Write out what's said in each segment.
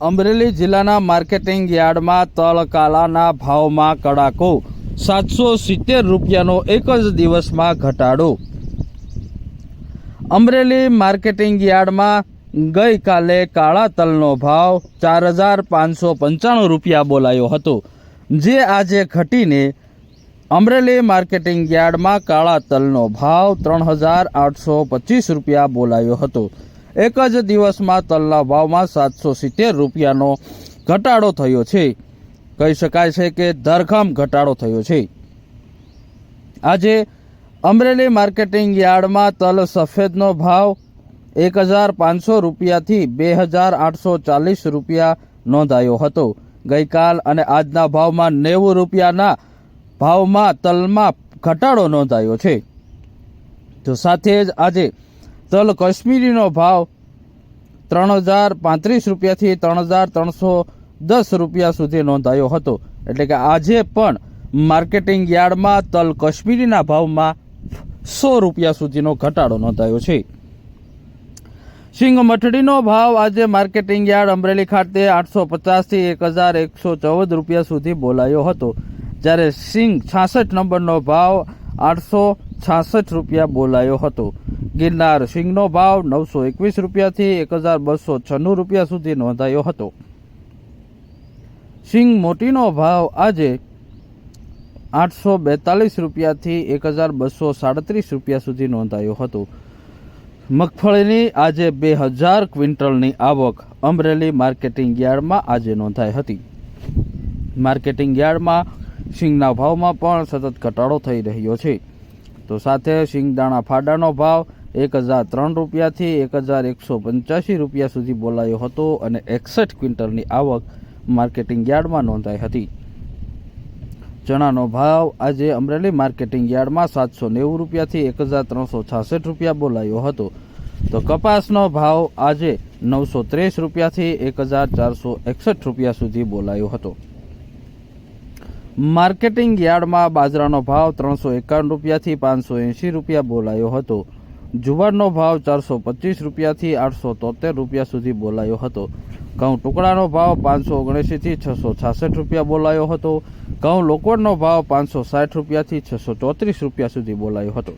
અમરેલી જિલ્લાના માર્કેટિંગ યાર્ડમાં તલ કાલાના ભાવમાં કડાકો સાતસો સિત્તેર રૂપિયાનો એક જ દિવસમાં ઘટાડો. અમરેલી માર્કેટિંગ યાર્ડમાં ગઈકાલે કાળા તલનો ભાવ ચાર હજાર પાંચસો પંચાણું રૂપિયા બોલાયો હતો. જે આજે ઘટીને અમરેલી માર્કેટિંગ યાર્ડમાં કાળા તલનો ભાવ ત્રણ હજાર આઠસો પચીસ રૂપિયા બોલાયો હતો. એક જ દિવસમાં તલના ભાવમાં સાતસો સિત્તેર રૂપિયાનો ઘટાડો થયો છે. કહી શકાય છે કે ધરખમ ઘટાડો થયો છે. આજે અમરેલી માર્કેટિંગ યાર્ડમાં તલ સફેદનો ભાવ એક હજાર પાંચસો રૂપિયાથી બે હજાર આઠસો ચાલીસ રૂપિયા નોંધાયો હતો. ગઈકાલ અને આજના ભાવમાં નેવું રૂપિયાના ભાવમાં તલમાં ઘટાડો નોંધાયો છે. તો સાથે જ આજે તલ કાશ્મીરીનો ભાવ ત્રણ હજાર પાંત્રીસ રૂપિયાથી ત્રણ હજાર ત્રણસો દસ રૂપિયા સુધી નોંધાયો હતો. એટલે કે આજે પણ માર્કેટિંગ યાર્ડમાં તલ કાશ્મીરીના ભાવમાં સો રૂપિયા સુધીનો ઘટાડો નોંધાયો છે. સિંગ મઠડીનો ભાવ આજે માર્કેટિંગ યાર્ડ અમરેલી ખાતે આઠસો પચાસથી એક હજાર એકસો ચૌદ રૂપિયા સુધી બોલાયો હતો. જ્યારે સિંગ છાસઠ નંબરનો ભાવ આઠસો છાસઠ રૂપિયા બોલાયો હતો. ગિરનાર સિંગનો ભાવ નવસો એકવીસ રૂપિયાથી એક હજાર બસો છન્નું રૂપિયા સુધી નોંધાયો હતો. સિંગ મોટીનો ભાવ આજે આઠસો બેતાલીસ રૂપિયાથી એક હજાર બસો સાડત્રીસ રૂપિયા સુધી નોંધાયો હતો. મગફળીની આજે બે હજાર ક્વિન્ટલની આવક અમરેલી માર્કેટિંગ યાર્ડમાં આજે નોંધાઈ હતી. માર્કેટિંગ યાર્ડમાં સિંગના ભાવમાં પણ સતત ઘટાડો થઈ રહ્યો છે. તો સાથે સિંગદાણા ફાડાનો ભાવ એક હજાર ત્રણ રૂપિયાથી એક હજાર એકસો પંચ્યાસી રૂપિયા સુધી બોલાયો હતો અને એકસઠ ક્વિન્ટલની આવક માર્કેટિંગ યાર્ડમાં નોંધાઈ હતી. ચણાનો ભાવ આજે અમરેલી માર્કેટિંગ યાર્ડમાં સાતસો નેવું રૂપિયાથી એક હજાર ત્રણસો છાસઠ રૂપિયા બોલાયો હતો. તો કપાસનો ભાવ આજે નવસો ત્રીસ રૂપિયાથી એક હજાર ચારસો એકસઠ રૂપિયા સુધી બોલાયો હતો. માર્કેટિંગ યાર્ડમાં બાજરાનો ભાવ ત્રણસો એકાવન રૂપિયાથી પાંચસો એંશી રૂપિયા બોલાયો હતો. જુવારનો ભાવ ચારસો પચીસ રૂપિયાથી આઠસો તોતેર રૂપિયા સુધી બોલાયો હતો. ઘઉં ટુકડાનો ભાવ પાંચસો ઓગણએંશીથી છસો છાસઠ રૂપિયા બોલાયો હતો. ઘઉં લોકવડનો ભાવ પાંચસો સાઠ રૂપિયાથી છસો ચોત્રીસ રૂપિયા સુધી બોલાયો હતો.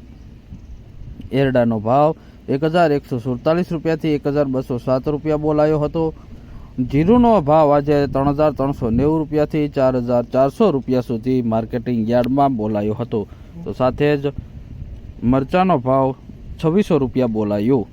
એરડાનો ભાવ એક હજાર એકસો સુડતાલીસ રૂપિયાથી એક હજાર બસો સાત રૂપિયા બોલાયો હતો. જીરુનો ભાવ આજે ત્રણ હજાર ત્રણસો નેવું રૂપિયાથી ચાર હજાર ચારસો રૂપિયા સુધી માર્કેટિંગ યાર્ડમાં બોલાયો હતો. તો સાથે જ મરચાંનો ભાવ છવ્વીસો રૂપિયા બોલાયો.